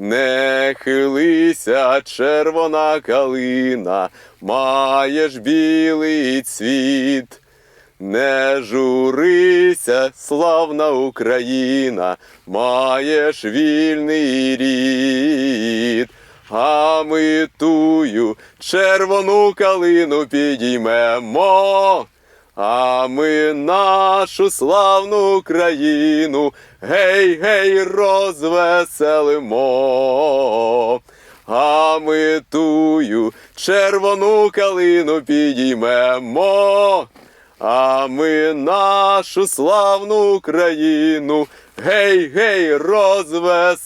Не хилися, червона калина, маєш білий цвіт. Не журися, славна Україна, маєш вільний рід. А ми тую червону калину підіймемо, а ми нашу славну Україну гей, гей, розвеселимо. А ми тую червону калину підіймемо, а ми нашу славну Україну гей, гей, розвеселимо.